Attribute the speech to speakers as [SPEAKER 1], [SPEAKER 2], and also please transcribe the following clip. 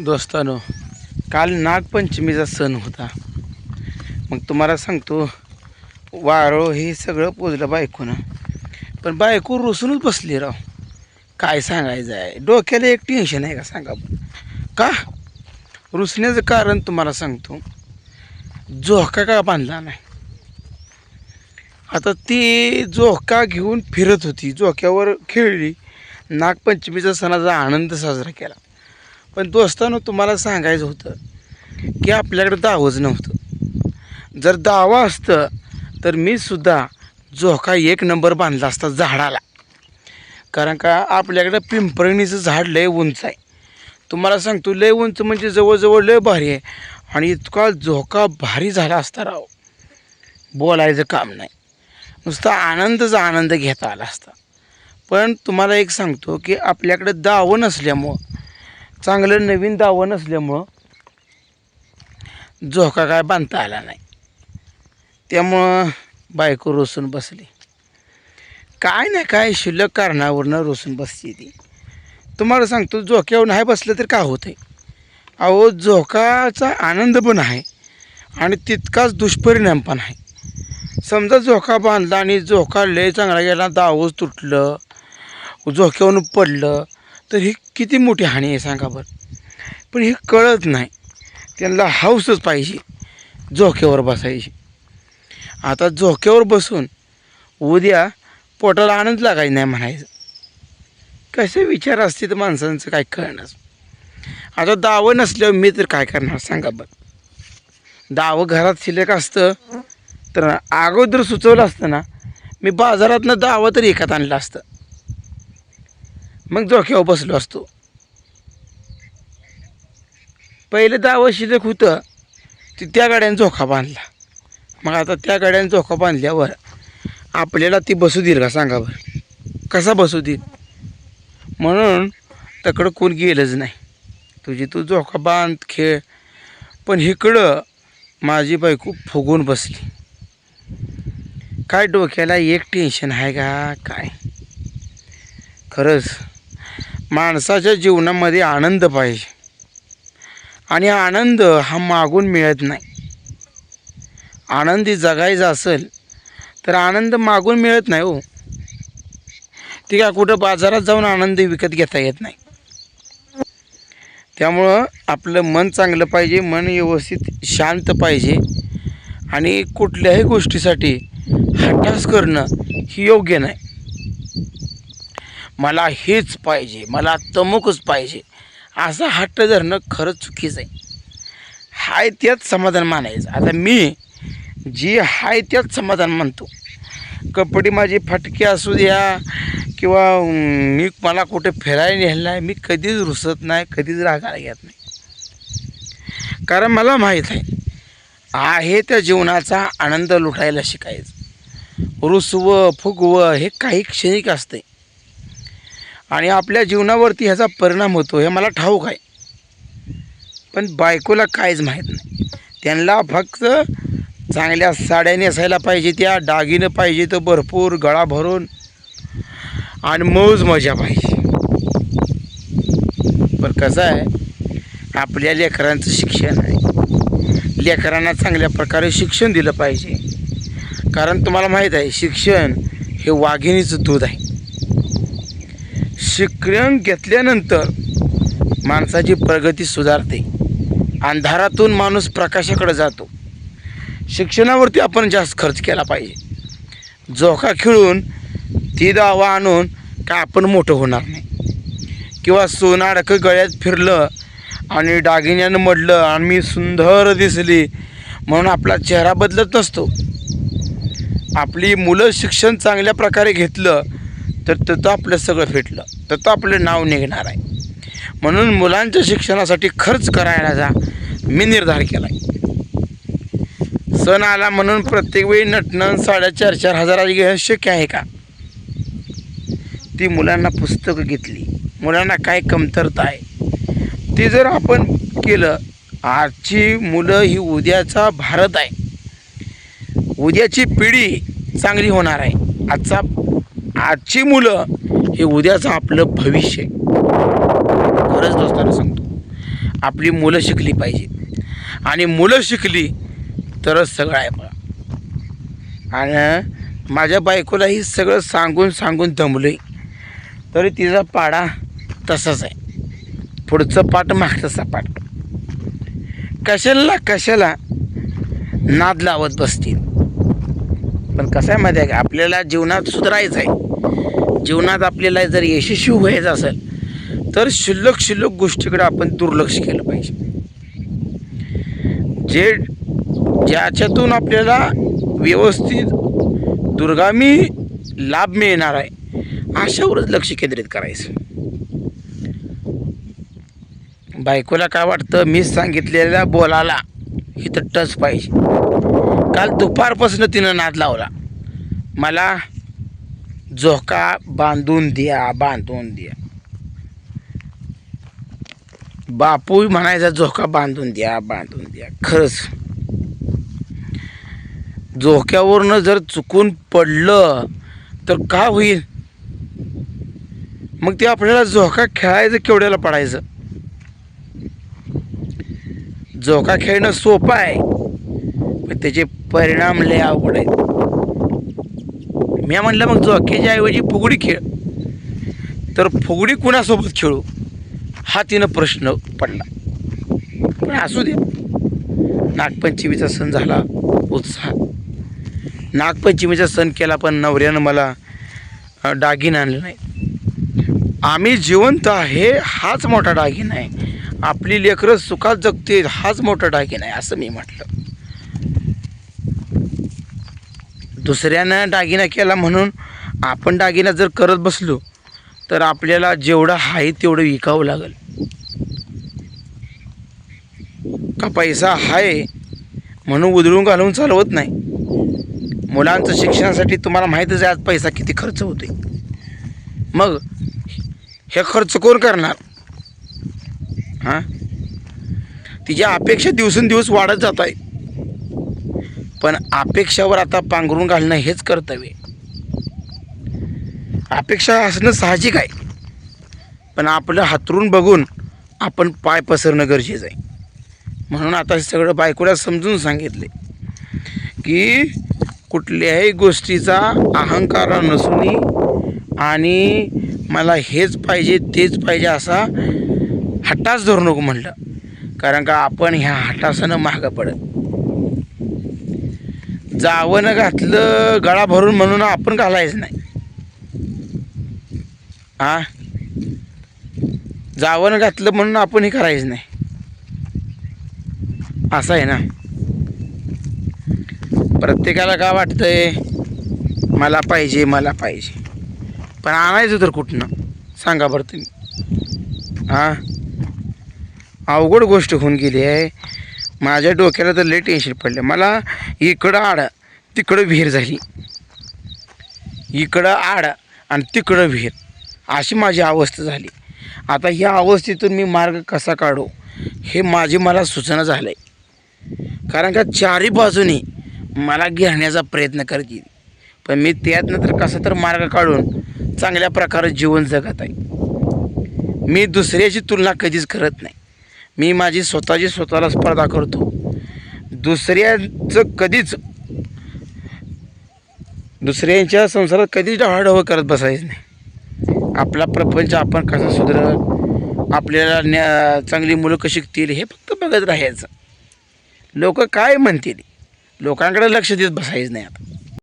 [SPEAKER 1] दोस्तानो काल नागपंचमीचा सण होता. मग तुम्हाला सांगतो वारो हे सगळं पोजलं बायकोनं. पण बायको रुसूनच बसली राव. काय सांगायचं आहे? डोक्याला एक टेन्शन आहे का सांगा का? रुसण्याचं कारण तुम्हाला सांगतो. झोका का बांधला नाही? आता ती झोका घेऊन फिरत होती. झोक्यावर खेळली. नागपंचमीचा सणाचा आनंद साजरा केला. पण दोस्तानं तुम्हाला सांगायचं होतं की आपल्याकडं दावच नव्हतं. जर दावा असतं तर मी सुद्धा झोका एक नंबर बांधला असता झाडाला. कारण का आपल्याकडं पिंपरणीचं झाड लय उंच आहे. तुम्हाला सांगतो लय उंच म्हणजे जवळजवळ लय भारी आहे. आणि इतका झोका भारी झाला असता राव. बोलायचं काम नाही. नुसता आनंदच आनंद घेता आला असता. पण तुम्हाला एक सांगतो की आपल्याकडे दावं नसल्यामुळं चांगलं नवीन दावं नसल्यामुळं झोका काय बांधता आला नाही. त्यामुळं बायको रोसून बसली. काय नाही काय शिल्लक कारणावरनं रोसून बसते ती. तुम्हाला सांगतो झोक्यावर नाही बसलं तर का होतं आहे अहो झोकाचा आनंद पण आहे आणि तितकाच दुष्परिणाम पण आहे. समजा झोका बांधला आणि झोका लय चांगला गेला दावच तुटलं झोक्यावरून पडलं तर ही किती मोठी हानी आहे सांगा बरं. पण हे कळत नाही. त्यांना हाऊसच पाहिजे. झोक्यावर बसायची. आता झोक्यावर बसून उद्या पोटाला आनंद लागायचा नाही म्हणायचं. कसे विचार असते तर माणसांचं काय कळणार. आता दावं नसल्यावर मी तर काय करणार सांगा बरं. दावं घरात शिल्लक असतं तर अगोदर सुचवलं असतं ना मी बाजारातनं दावं तर एकात आणलं असतं. मग डोक्यावर बसलो असतो. पहिलं दावं शिल्लक होतं ती त्या गाड्यानं झोका बांधला. मग आता त्या गाड्यानं झोका बांधल्यावर आपल्याला ती बसू देईल का सांगा बरं? कसा बसू देईल? म्हणून तकडं कोण गेलंच नाही. तुझी तू झोका बांध खेळ. पण इकडं माझी बायको फुगून बसली. काय डोक्याला एक टेन्शन आहे का? काय? खरंच माणसाच्या जीवनामध्ये आनंद पाहिजे. आणि आनंद हा मागून मिळत नाही. आनंदी जगायचा असेल तर आनंद मागून मिळत नाही हो. ती का कुठं बाजारात जाऊन आनंद विकत घेता येत नाही. त्यामुळं आपलं मन चांगलं पाहिजे मन व्यवस्थित शांत पाहिजे. आणि कुठल्याही गोष्टीसाठी हट्टास करणं ही योग्य नाही. मला हेच पाहिजे मला तमुकच पाहिजे. असा हट्ट धरणं खरंच चुकीचं आहे. हाय त्यात समाधान मानायचं. आता मी जी हाय त्यात समाधान मानतो कपडे माझी फाटके असू द्या किंवा मी मला कुठे फिरायला नेलं नाही मी कधीच रुसत नाही कधीच रागाला घेत नाही. कारण मला माहीत आहे आहे त्या जीवनाचा आनंद लुटायला शिकायचं. रुसवं फुगवं हे काही क्षणिक असते आणि आपल्या जीवनावरती ह्याचा परिणाम होतो हे मला ठाऊक आहे. पण बायकोला काहीच माहीत नाही. त्यांना फक्त चांगल्या साड्या नेसायला पाहिजे त्या दागिनं पाहिजे तर भरपूर गळा भरून आणि मौज मजा पाहिजे. पण कसं आहे आपल्या लेकरांचं शिक्षण आहे. लेकरांना चांगल्या प्रकारे शिक्षण दिलं पाहिजे. कारण तुम्हाला माहीत आहे शिक्षण हे वाघिणीचं दूध आहे. शिक्षण घेतल्यानंतर माणसाची प्रगती सुधारते. अंधारातून माणूस प्रकाशाकडे जातो. शिक्षणावरती आपण जास्त खर्च केला पाहिजे. झोका खेळून ती दावा आणून का आपण मोठं होणार नाही. किंवा सोनं अडकं गळ्यात फिरलं आणि दागिन्यानं मडलं आणि मी सुंदर दिसली म्हणून आपला चेहरा बदलत नसतो. आपली मुलं शिक्षण चांगल्या प्रकारे घेतलं तर तिथं आपलं सगळं फिटलं. तिथं आपलं नाव निघणार आहे. म्हणून मुलांच्या शिक्षणासाठी खर्च करायचा मी निर्धार केला आहे सण आला म्हणून प्रत्येक वेळी नटणं साडेचार चार हजाराची घेणं शक्य आहे का? ती मुलांना पुस्तकं घेतली. मुलांना काय कमतरता आहे? ते जर आपण केलं आजची मुलं ही उद्याचा भारत आहे. उद्याची पिढी चांगली होणार आहे. आजचा आजची मुलं हे उद्याचं आपलं भविष्य आहे. खरंच दोस्तांना सांगतो. आपली मुलं शिकली पाहिजे आणि मुलं शिकली तरच सगळं आहे मला आणि माझ्या बायकोलाही सगळं सांगून सांगून दमलो आहे तरी तिचा पाडा तसाच आहे. पुढचं पाठ मागचा पाठ. कशाला कशाला नाद लावत बसतील? पण कसं आहे माहिती आहे का? आपल्याला जीवनात सुधारायचं आहे. जीवनात आपल्याला जर यशस्वी व्हायचं असेल तर शिल्लक शिल्लक गोष्टीकडे आपण दुर्लक्ष केलं पाहिजे. जे ज्याच्यातून आपल्याला व्यवस्थित दुर्गामी लाभ मिळणार आहे अशावरच लक्ष केंद्रित करायचं. बायकोला काय वाटतं? मी सांगितलेल्या बोलाला इथं टच पाहिजे. काल दुपारपासून तिनं नाद लावला. मला झोका बांधून द्या बांधून द्या. बापू म्हणायचा झोका बांधून द्या बांधून द्या. खरंच. झोक्यावरनं जर चुकून पडलं तर काय होईल? मग ते आपल्याला झोका खेळायचं केवढ्याला पडायचं? झोका खेळणं सोपं आहे पण त्याचे परिणाम लय अवघड आहेत. मी म्हणलं मग झोक्याच्या ऐवजी फुगडी खेळ. तर फुगडी कुणासोबत खेळू? हा तिनं प्रश्न पडला. पण असू दे. नागपंचमीचा सण झाला उत्साह. नागपंचमीचा सण केला पण नवऱ्यानं मला डागिन दागिनं आणलं नाही आम्ही जिवंत आहे हाच मोठा दागिना आहे. आपली लेकरं सुखात जगते हाच मोठा दागिना आहे असं मी म्हटलं. दुसऱ्यानं दागिना केला म्हणून आपण दागिना जर करत बसलो तर आपल्याला जेवढं आहे तेवढं विकावं लागेल. का पैसा आहे म्हणून उधळून घालून चालवत नाही? मुलांचं शिक्षणासाठी तुम्हाला माहीतच आहे आज पैसा किती खर्च होतोय. मग हे खर्च कोण करणार? हां? तिच्या अपेक्षा दिवसेंदिवस वाढत जात आहे. पण अपेक्षावर आता पांघरून घालणं हेच कर्तव्य आहे. अपेक्षा असणं साहजिक आहे. पण आपलं हातरून बघून आपण पाय पसरणं गरजेचं आहे. म्हणून आता सगळं बायकोला समजून सांगितले की कुठल्याही गोष्टीचा अहंकार नसूनही आणि मला हेच पाहिजे तेच पाहिजे असा हट्टाच धरू नको म्हणलं. कारण का आपण ह्या हटासानं मागं पडत जावं घातलं गळा भरून म्हणून आपण घालायचं नाही. हा? जावनं घातलं म्हणून आपण हे करायचं नाही. असं आहे ना? प्रत्येकाला काय वाटतंय? मला पाहिजे मला पाहिजे. पण आणायचं तर कुठनं? सांगा बरं तुम्ही. हां? अवघड गोष्ट होऊन गेली आहे. माझ्या डोक्याला तर लई टेन्शन पडलं. मला इकडं आड तिकडं विहीर झाली. इकडं आड आणि तिकडं विहीर. अशी माझी अवस्था झाली. आता ह्या अवस्थेतून मी मार्ग कसा काढू हे माझी मला सूचना झालं आहे कारण का चारी बाजूने मला घेण्याचा प्रयत्न करतील. पण मी त्यातनं तर कसा तर मार्ग काढून चांगल्या प्रकारे जीवन जगत आहे. मी दुसऱ्याची तुलना कधीच करत नाही. मी माझी स्वतःची स्वतःला स्पर्धा करतो. दुसऱ्याचं कधीच दुसऱ्यांच्या संसारात कधीच ढवळाढवळ करत बसायचं नाही. आपला प्रपंच आपण कसा सुधरल आपल्याला न्या चांगली मुलं कशी शिकतील हे फक्त बघत राहायचं. लोक काय म्हणतील? लोकांकडे लक्ष देत बसायचं नाही आता.